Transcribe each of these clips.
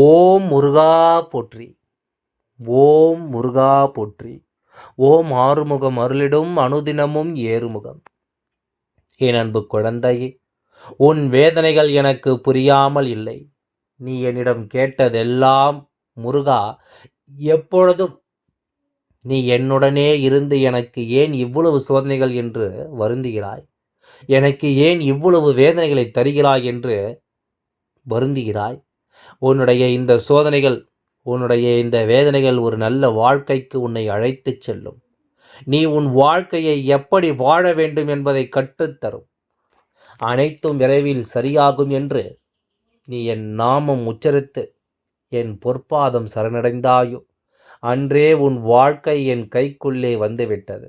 ஓம் முருகா போற்றி. ஓம் முருகா போற்றி. ஓம் ஆறுமுகம் அருளிடும் அனுதினமும் ஏறுமுகம். என் அன்பு குழந்தையே உன் வேதனைகள் எனக்கு புரியாமல் இல்லை. நீ என்னிடம் கேட்டதெல்லாம் முருகா எப்பொழுதும் நீ என்னுடனே இருந்து எனக்கு ஏன் இவ்வளவு சோதனைகள் என்று வருந்துகிறாய்? எனக்கு ஏன் இவ்வளவு வேதனைகளை தருகிறாய் என்று வருந்துகிறாய்? உன்னுடைய இந்த சோதனைகள் உன்னுடைய இந்த வேதனைகள் ஒரு நல்ல வாழ்க்கைக்கு உன்னை அழைத்துச் செல்லும். நீ உன் வாழ்க்கையை எப்படி வாழ வேண்டும் என்பதை கற்றுத்தரும். அனைத்தும் விரைவில் சரியாகும் என்று நீ என் நாமம் உச்சரித்து என் பொற்பாதம் சரணடைந்தாயோ? அன்றே உன் வாழ்க்கை என் கைக்குள்ளே வந்துவிட்டது.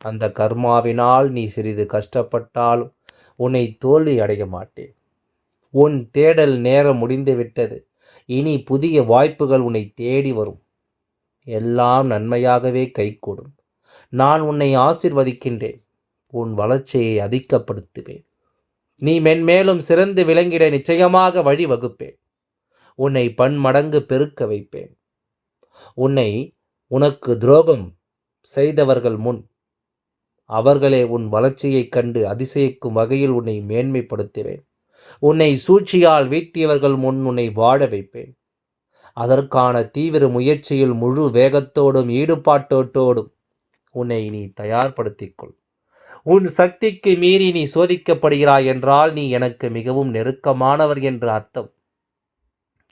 அந்த கர்மாவினால் நீ சிறிது கஷ்டப்பட்டாலும் உன்னை தோல்வி அடைய மாட்டேன். உன் தேடல் நேரம் முடிந்துவிட்டது இனி புதிய வாய்ப்புகள் உன்னை தேடி வரும். எல்லாம் நன்மையாகவே கைகூடும். நான் உன்னை ஆசிர்வதிக்கின்றேன். உன் வளர்ச்சியை அதிகப்படுத்துவேன். நீ மென்மேலும் சிறந்து விளங்கிட நிச்சயமாக வழி வகுப்பேன் உன்னை பன்மடங்கு பெருக்க வைப்பேன். உன்னை உனக்கு துரோகம் செய்தவர்கள் முன் அவர்களே உன் வளர்ச்சியைக் கண்டு அதிசயிக்கும் வகையில் உன்னை மேன்மைப்படுத்துவேன். உன்னை சூழ்ச்சியால் வீழ்த்தியவர்கள் முன் உன்னை வாழ வைப்பேன். அதற்கான தீவிர முயற்சியில் முழு வேகத்தோடும் ஈடுபாட்டோட்டோடும் உன்னை நீ தயார்படுத்திக்கொள். உன் சக்திக்கு மீறி நீ சோதிக்கப்படுகிறாய் என்றால் நீ எனக்கு மிகவும் நெருக்கமானவர் என்று அர்த்தம்.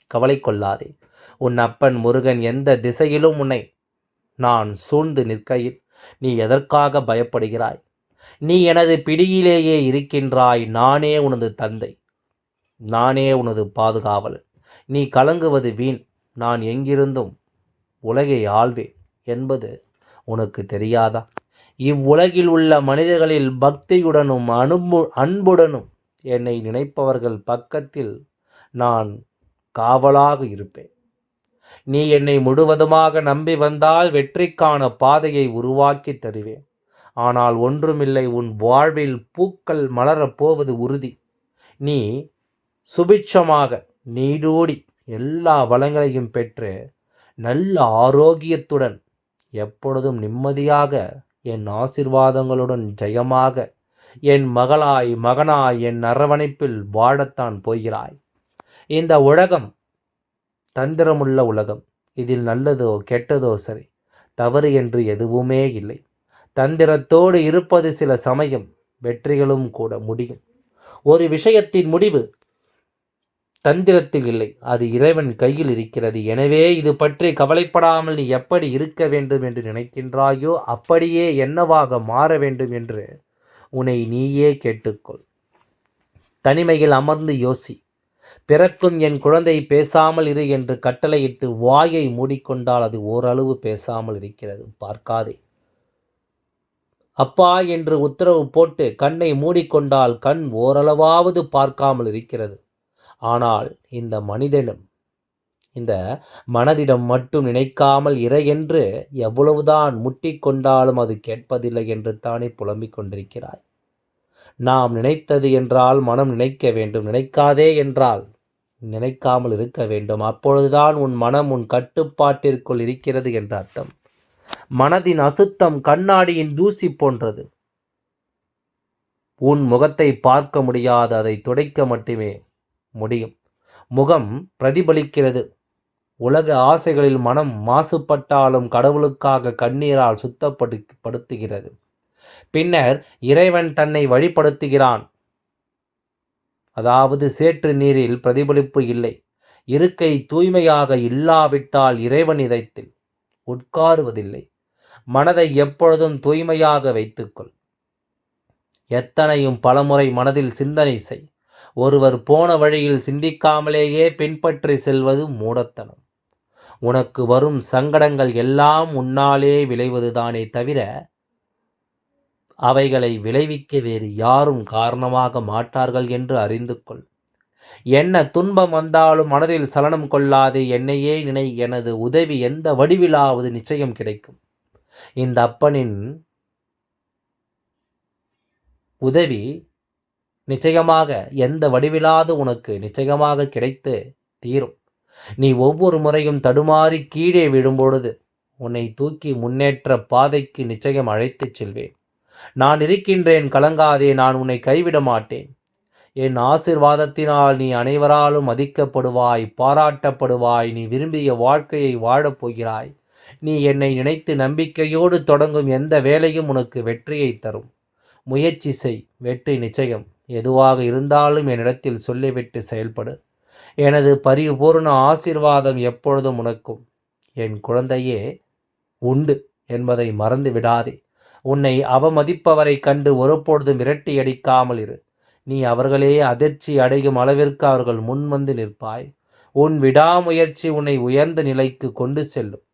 கவலை கொள்ளாதே. உன் அப்பன் முருகன் எந்த திசையிலும் உன்னை நான் சூழ்ந்து நிற்கையில் நீ எதற்காக பயப்படுகிறாய்? நீ எனது பிடியிலேயே இருக்கின்றாய் நானே உனது தந்தை. நானே உனது பாதுகாவலன். நீ கலங்குவது வீண். நான் எங்கிருந்தும் உலகை ஆள்வேன் என்பது உனக்கு தெரியாதா? இவ்வுலகில் உள்ள மனிதர்களில் பக்தியுடனும் அன்பு அன்புடனும் என்னை நினைப்பவர்கள் பக்கத்தில் நான் காவலாக இருப்பேன். நீ என்னை முழுவதுமாக நம்பி வந்தால் வெற்றிக்கான பாதையை உருவாக்கி தருவேன். ஆனால் ஒன்றுமில்லை உன் வாழ்வில் பூக்கள் மலரப் போவது உறுதி. நீ சுபிட்சமாக நீடூடி எல்லா வளங்களையும் பெற்று நல்ல ஆரோக்கியத்துடன் எப்பொழுதும் நிம்மதியாக என் ஆசிர்வாதங்களுடன் ஜெயமாக என் மகளாய் மகனாய் என் அரவணைப்பில் வாழத்தான் போகிறாய். இந்த உலகம் தந்திரமுள்ள உலகம். இதில் நல்லதோ கெட்டதோ சரி தவறு என்று எதுவுமே இல்லை. தந்திரத்தோடு இருப்பது சில சமயம் வெற்றிகளும் கூட முடியும். ஒரு விஷயத்தின் முடிவு தந்திரத்தில் இல்லை. அது இறைவன் கையில் இருக்கிறது. எனவே இது பற்றி கவலைப்படாமல் நீ எப்படி இருக்க வேண்டும் என்று நினைக்கின்றாயோ அப்படியே என்னவாக மாற வேண்டும் என்று உன்னை நீயே கேட்டுக்கொள். தனிமையில் அமர்ந்து யோசி. பிறக்கும் என் குழந்தை பேசாமல் இரு என்று கட்டளையிட்டு வாயை மூடிக்கொண்டால் அது ஓரளவு பேசாமல் இருக்கிறது. பார்க்காதே. அப்பா என்று உத்தரவு போட்டு கண்ணை மூடிக்கொண்டால் கண் ஓரளவாவது பார்க்காமல் இருக்கிறது. ஆனால் இந்த மனிதனும் இந்த மனதிடம் மட்டும் நினைக்காமல் இறை என்று எவ்வளவுதான் முட்டிக்கொண்டாலும் அது கேட்பதில்லை என்று தானே புலம்பிக் கொண்டிருக்கிறாய். நாம் நினைத்தது என்றால் மனம் நினைக்க வேண்டும் நினைக்காதே என்றால் நினைக்காமல் இருக்க வேண்டும். அப்பொழுதுதான் உன் மனம் உன் கட்டுப்பாட்டிற்குள் இருக்கிறது என்ற அர்த்தம். மனதின் அசுத்தம் கண்ணாடியின் தூசி போன்றது. உன் முகத்தை பார்க்க முடியாது அதை துடைக்க மட்டுமே. முடியும். முகம் பிரதிபலிக்கிறது. உலக ஆசைகளில் மனம் மாசுபட்டாலும் கடவுளுக்காக கண்ணீரால் சுத்தப்படுத்துகிறது பின்னர் இறைவன் தன்னை வழிபடுத்துகிறான். அதாவது சேற்று நீரில் பிரதிபலிப்பு இல்லை. இருக்கை தூய்மையாக இல்லாவிட்டால் இறைவன் இதயத்தில் உட்காருவதில்லை. மனதை எப்பொழுதும் தூய்மையாக வைத்துக்கொள். எத்தனையும் பலமுறை மனதில் சிந்தனை செய். ஒருவர் போன வழியில் சிந்திக்காமலேயே பின்பற்றி செல்வது மூடத்தனம். உனக்கு வரும் சங்கடங்கள் எல்லாம் உன்னாலே விளைவதுதானே தவிர அவைகளை விளைவிக்க வேறு யாரும் காரணமாக மாட்டார்கள் என்று அறிந்து கொள் என்ன துன்பம் வந்தாலும் மனதில் சலனம் கொள்ளாதே என்னையே நினை எனது உதவி எந்த வடிவிலாவது நிச்சயம் கிடைக்கும். இந்த அப்பனின் உதவி நிச்சயமாக எந்த வடிவிலாது உனக்கு நிச்சயமாக கிடைத்து தீரும். நீ ஒவ்வொரு முறையும் தடுமாறி கீழே விழும்பொழுது உன்னை தூக்கி முன்னேற்ற பாதைக்கு நிச்சயம் அழைத்துச் செல்வேன். நான் இருக்கின்றேன் கலங்காதே நான் உன்னை கைவிட மாட்டேன். என் ஆசிர்வாதத்தினால் நீ அனைவராலும் மதிக்கப்படுவாய் பாராட்டப்படுவாய் நீ விரும்பிய வாழ்க்கையை வாழப் போகிறாய். நீ என்னை நினைத்து நம்பிக்கையோடு தொடங்கும் எந்த வேலையும் உனக்கு வெற்றியை தரும். முயற்சி செய் வெற்றி நிச்சயம். எதுவாக இருந்தாலும் என்னிடத்தில் சொல்லிவிட்டு செயல்படு. எனது பரிபூர்ண ஆசிர்வாதம் எப்பொழுதும் உனக்கும். என் குழந்தையே உண்டு என்பதை மறந்து விடாதே. உன்னை அவமதிப்பவரை கண்டு ஒருபொழுதும் விரட்டி அடிக்காமல் இரு. நீ அவர்களே அதிர்ச்சி அடையும் அளவிற்கு அவர்கள் முன்வந்து நிற்பாய். உன் விடாமுயற்சி உன்னை உயர்ந்த நிலைக்கு கொண்டு செல்லும்.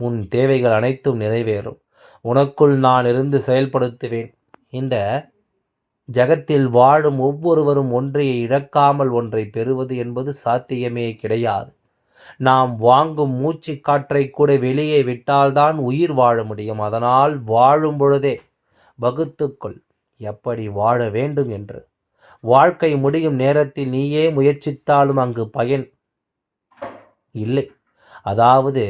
உன் தேவைகள் அனைத்தும் நிறைவேறும். உனக்குள் நான் இருந்து செயல்படுத்துவேன். இந்த ஜகத்தில் வாழும் ஒவ்வொருவரும் ஒன்றையை இழக்காமல் ஒன்றை பெறுவது என்பது சாத்தியமே கிடையாது. நாம் வாங்கும் மூச்சு காற்றை கூட வெளியே விட்டால்தான் உயிர் வாழ முடியும். அதனால் வாழும் பொழுதே வகுத்துக்கொள் எப்படி வாழ வேண்டும் என்று. வாழ்க்கை முடியும் நேரத்தில் நீயே முயற்சித்தாலும் அங்கு பயன் இல்லை. அதாவது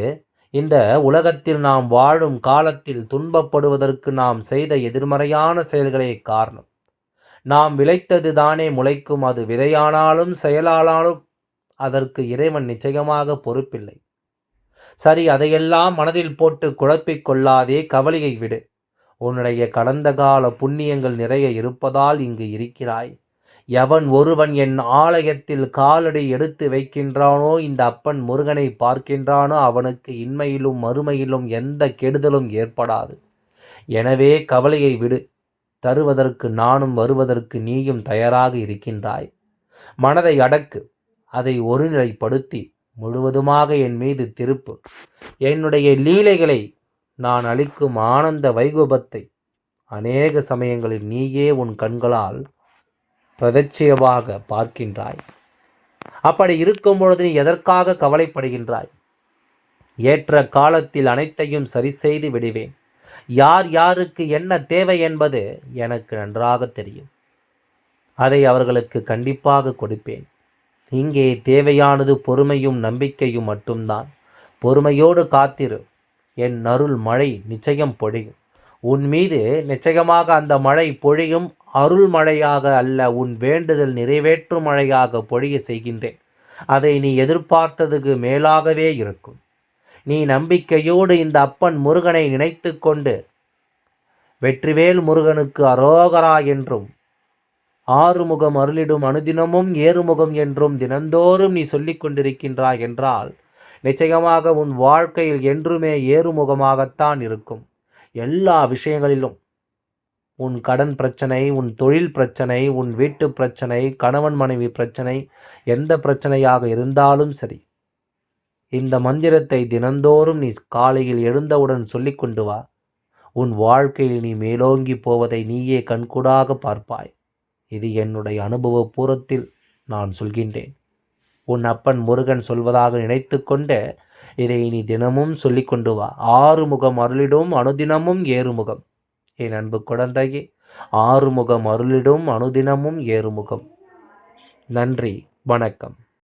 இந்த உலகத்தில் நாம் வாழும் காலத்தில் துன்பப்படுவதற்கு நாம் செய்த எதிர்மறையான செயல்களே காரணம். நாம் விளைத்தது தானே முளைக்கும். அது விதையானாலும் செயலானாலும் அதற்கு இறைவன் நிச்சயமாக பொறுப்பில்லை. சரி அதையெல்லாம் மனதில் போட்டு குழப்பிக் கொள்ளாதே கவலையை விடு. உன்னுடைய கடந்த கால புண்ணியங்கள் நிறைய இருப்பதால் இங்கு இருக்கிறாய். எவன் ஒருவன் என் ஆலயத்தில் காலடி எடுத்து வைக்கின்றானோ இந்த அப்பன் முருகனை பார்க்கின்றானோ அவனுக்கு இன்மையிலும் மறுமையிலும் எந்த கெடுதலும் ஏற்படாது. எனவே கவலையை விடு. தருவதற்கு நானும் வருவதற்கு நீயும் தயாராக இருக்கின்றாய். மனதை அடக்கு அதை ஒருநிலைப்படுத்தி முழுவதுமாக என் மீது திருப்பு. என்னுடைய லீலைகளை நான் அளிக்கும் ஆனந்த வைகுபத்தை அநேக சமயங்களில் நீயே உன் கண்களால் பிரதட்சியமாக பார்க்கின்றாய். அப்படி இருக்கும் பொழுது நீ எதற்காக கவலைப்படுகின்றாய்? ஏற்ற காலத்தில் அனைத்தையும் சரி செய்து விடுவேன். யார் யாருக்கு என்ன தேவை என்பது எனக்கு நன்றாக தெரியும். அதை அவர்களுக்கு கண்டிப்பாக கொடுப்பேன். இங்கே தேவையானது பொறுமையும் நம்பிக்கையும் மட்டும்தான். பொறுமையோடு காத்திரு. என் அருள் மழை நிச்சயம் பொழியும். உன் மீது நிச்சயமாக அந்த மழை பொழியும். அருள் மழையாக அல்ல உன் வேண்டுதல் நிறைவேற்றும் மழையாக பொழிய செய்கின்றேன். அதை நீ எதிர்பார்த்ததுக்கு மேலாகவே இருக்கும். நீ நம்பிக்கையோடு இந்த அப்பன் முருகனை நினைத்து கொண்டு வெற்றிவேல் முருகனுக்கு அரோகரா என்றும் ஆறுமுகம் அருளிடும் அனுதினமும் ஏறுமுகம் என்றும் தினந்தோறும் நீ சொல்லிக் கொண்டிருக்கின்றாய் என்றால் நிச்சயமாக உன் வாழ்க்கையில் என்றுமே ஏறுமுகமாகத்தான் இருக்கும். எல்லா விஷயங்களிலும் உன் கடன் பிரச்சனை உன் தொழில் பிரச்சனை உன் வீட்டு பிரச்சனை கணவன் மனைவி பிரச்சனை எந்த பிரச்சனையாக இருந்தாலும் சரி இந்த மந்திரத்தை தினந்தோறும் நீ காலையில் எழுந்தவுடன் சொல்லிக் கொண்டு வா. உன் வாழ்க்கையில் நீ மேலோங்கி போவதை நீயே கண்கூடாக பார்ப்பாய். இது என்னுடைய அனுபவ பூரத்தில் நான் சொல்கின்றேன். உன் அப்பன் முருகன் சொல்வதாக நினைத்து கொண்டு இதை நீ தினமும் சொல்லிக்கொண்டு வா. ஆறுமுகம் அருளிடும் அனுதினமும் ஏறுமுகம். என் அன்பு குழந்தையே ஆறுமுகம் அருளிடும் அனுதினமும் ஏறுமுகம். நன்றி வணக்கம்.